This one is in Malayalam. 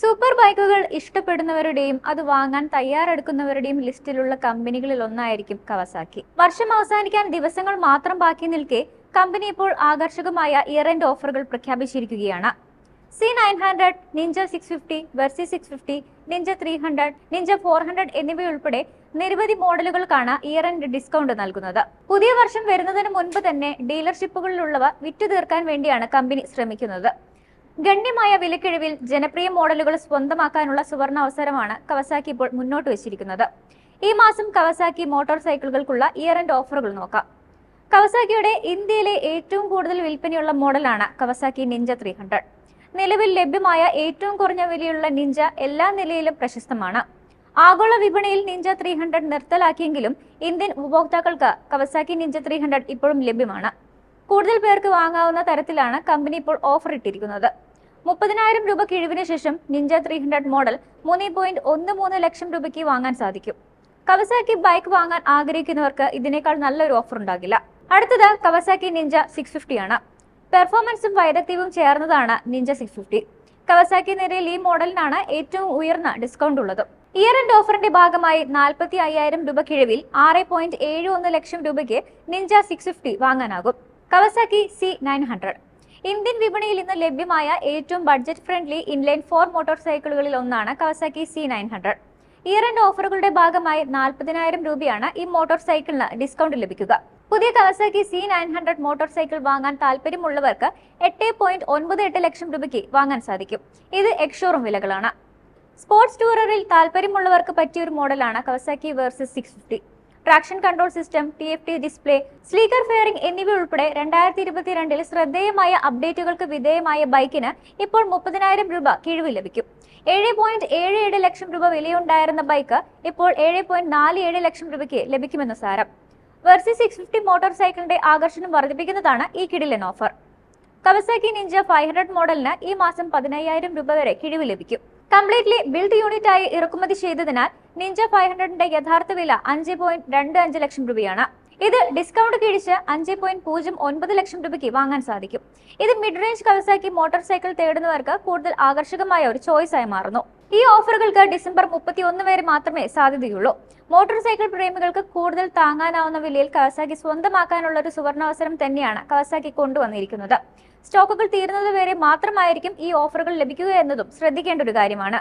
സൂപ്പർ ബൈക്കുകൾ ഇഷ്ടപ്പെടുന്നവരുടെയും അത് വാങ്ങാൻ തയ്യാറെടുക്കുന്നവരുടെയും ലിസ്റ്റിലുള്ള കമ്പനികളിൽ ഒന്നായിരിക്കും കവസാക്കി. വർഷം അവസാനിക്കാൻ ദിവസങ്ങൾ മാത്രം ബാക്കി നിൽക്കെ കമ്പനി ഇപ്പോൾ ആകർഷകമായ ഇയർ എൻഡ് ഓഫറുകൾ പ്രഖ്യാപിച്ചിരിക്കുകയാണ്. Z nine hundred Ninja six fifty Versys six fifty Ninja three hundred Ninja four hundred എന്നിവയുൾപ്പെടെ നിരവധി മോഡലുകൾക്കാണ് ഇയർ എൻഡ് ഡിസ്കൗണ്ട് നൽകുന്നത്. പുതിയ വർഷം വരുന്നതിന് മുൻപ് തന്നെ ഡീലർഷിപ്പുകളിലുള്ളവ വിറ്റു തീർക്കാൻ വേണ്ടിയാണ് കമ്പനി ശ്രമിക്കുന്നത്. ഗണ്യമായ വിലക്കിഴിവിൽ ജനപ്രിയ മോഡലുകൾ സ്വന്തമാക്കാനുള്ള സുവർണ അവസരമാണ് കവസാക്കി ഇപ്പോൾ മുന്നോട്ട് വെച്ചിരിക്കുന്നത്. ഈ മാസം കവസാക്കി മോട്ടോർ സൈക്കിളുകൾക്കുള്ള ഇയർ എൻഡ് ഓഫറുകൾ നോക്കാം. കവസാക്കിയുടെ ഇന്ത്യയിലെ ഏറ്റവും കൂടുതൽ വിൽപ്പനയുള്ള മോഡലാണ് കവസാക്കി നിഞ്ച ത്രീ ഹൺഡ്രഡ് നിലവിൽ ലഭ്യമായ ഏറ്റവും കുറഞ്ഞ വിലയുള്ള നിഞ്ച എല്ലാ നിലയിലും പ്രശസ്തമാണ്. ആഗോള വിപണിയിൽ നിഞ്ച ത്രീ ഹൺഡ്രഡ് നിർത്തലാക്കിയെങ്കിലും ഇന്ത്യൻ ഉപഭോക്താക്കൾക്ക് കവസാക്കി നിഞ്ച ത്രീ ഹൺഡ്രഡ് ഇപ്പോഴും ലഭ്യമാണ്. കൂടുതൽ പേർക്ക് വാങ്ങാവുന്ന തരത്തിലാണ് കമ്പനി ഇപ്പോൾ ഓഫർ ഇട്ടിരിക്കുന്നത്. മുപ്പതിനായിരം രൂപ കിഴിവിന് ശേഷം നിഞ്ച ത്രീ ഹൺഡ്രഡ് മോഡൽ മൂന്ന് പോയിന്റ് ഒന്ന് മൂന്ന് ലക്ഷം രൂപയ്ക്ക് വാങ്ങാൻ സാധിക്കും. കവസാക്കി ബൈക്ക് വാങ്ങാൻ ആഗ്രഹിക്കുന്നവർക്ക് ഇതിനേക്കാൾ നല്ലൊരു ഓഫർ ഉണ്ടാകില്ല. അടുത്തത് കവസാക്കി നിഞ്ച സിക്സ് ഫിഫ്റ്റി ആണ്. പെർഫോമൻസും വൈദഗ്ധ്യവും ചേർന്നതാണ് നിഞ്ച സിക്സ് ഫിഫ്റ്റി കവസാക്കി നിരയിൽ ഈ മോഡലിനാണ് ഏറ്റവും ഉയർന്ന ഡിസ്കൗണ്ട് ഉള്ളത്. ഇയർ എൻഡ് ഓഫറിന്റെ ഭാഗമായി നാൽപ്പത്തി അയ്യായിരം രൂപ കിഴിവിൽ ആറ് പോയിന്റ് ഏഴ് ഒന്ന് ലക്ഷം രൂപയ്ക്ക് Ninja six fifty വാങ്ങാനാകും. Kawasaki Z nine hundred Indian വിപണിയിൽ ഇന്ന് ലഭ്യമായ ഏറ്റവും budget friendly inline four motor സൈക്കിളുകളിൽ ഒന്നാണ് Kawasaki Z nine hundred year end ഓഫറുകളുടെ ഭാഗമായി നാൽപ്പതിനായിരം രൂപയാണ് ഈ മോട്ടോർ സൈക്കിളിന് ഡിസ്കൗണ്ട് ലഭിക്കുക. പുതിയ Kawasaki Z nine hundred motorcycle വാങ്ങാൻ താല്പര്യമുള്ളവർക്ക് എട്ട് പോയിന്റ് ഒൻപത് എട്ട് ലക്ഷം രൂപയ്ക്ക് വാങ്ങാൻ സാധിക്കും. ഇത് എക്സ്ഷോറും വിലകളാണ്. സ്പോർട്സ് ടൂറിൽ താല്പര്യമുള്ളവർക്ക് പറ്റിയ ഒരു മോഡലാണ് Kawasaki Versys six fifty traction control system T F T display sleeker fairing എന്നിവ ഉൾപ്പെടെ രണ്ടായിരത്തി ഇരുപത്തിരണ്ടിൽ ശ്രദ്ധേയമായ അപ്ഡേറ്റുകൾക്ക് വിധേയമായ ബൈക്കിന് ഇപ്പോൾ മുപ്പതിനായിരം രൂപ കിഴിവ് ലഭിക്കും. ഏഴ് പോയിന്റ് ഏഴ് ഏഴ് ലക്ഷം രൂപ വിലയുണ്ടായിരുന്ന ബൈക്ക് ഇപ്പോൾ ഏഴ് പോയിന്റ് നാല് ഏഴ് ലക്ഷം രൂപയ്ക്ക് ലഭിക്കുമെന്ന് സാരം. വെർസി സിക്സ് ഫിഫ്റ്റി മോട്ടോർ സൈക്കിളിന്റെ ആകർഷണം വർദ്ധിപ്പിക്കുന്നതാണ് ഈ കിടിലൻ offer Kawasaki Ninja five hundred മോഡലിന് ഈ മാസം പതിനയ്യായിരം രൂപ വരെ കിഴിവ് ലഭിക്കും. കംപ്ലീറ്റ്ലി ബിൽഡ് യൂണിറ്റായി ഇറക്കുമതി ചെയ്തതിനാൽ നിഞ്ച ഫൈവ് ഹൺഡ്രഡിന്റെ യഥാർത്ഥ വില അഞ്ച് പോയിന്റ് രണ്ട് അഞ്ച് ലക്ഷം രൂപയാണ്. ഇത് ഡിസ്കൗണ്ട് കിഴിച്ച് അഞ്ച് പോയിന്റ് പൂജ്യം ഒൻപത് ലക്ഷം രൂപയ്ക്ക് വാങ്ങാൻ സാധിക്കും. ഇത് mid range Kawasaki motor cycle തേടുന്നവർക്ക് കൂടുതൽ ആകർഷകമായ ഒരു ചോയ്സ് ആയി മാറുന്നു. ഈ ഓഫറുകൾക്ക് ഡിസംബർ മുപ്പത്തി ഒന്ന് വരെ മാത്രമേ സാധ്യതയുള്ളൂ. മോട്ടോർ സൈക്കിൾ പ്രേമികൾക്ക് കൂടുതൽ താങ്ങാനാവുന്ന വിലയിൽ കവസാക്കി സ്വന്തമാക്കാനുള്ള ഒരു സുവർണാവസരം തന്നെയാണ് കവസാക്കി കൊണ്ടുവന്നിരിക്കുന്നത്. സ്റ്റോക്കുകൾ തീരുന്നത് വരെ മാത്രമായിരിക്കും ഈ ഓഫറുകൾ ലഭിക്കുക എന്നതും ശ്രദ്ധിക്കേണ്ട ഒരു കാര്യമാണ്.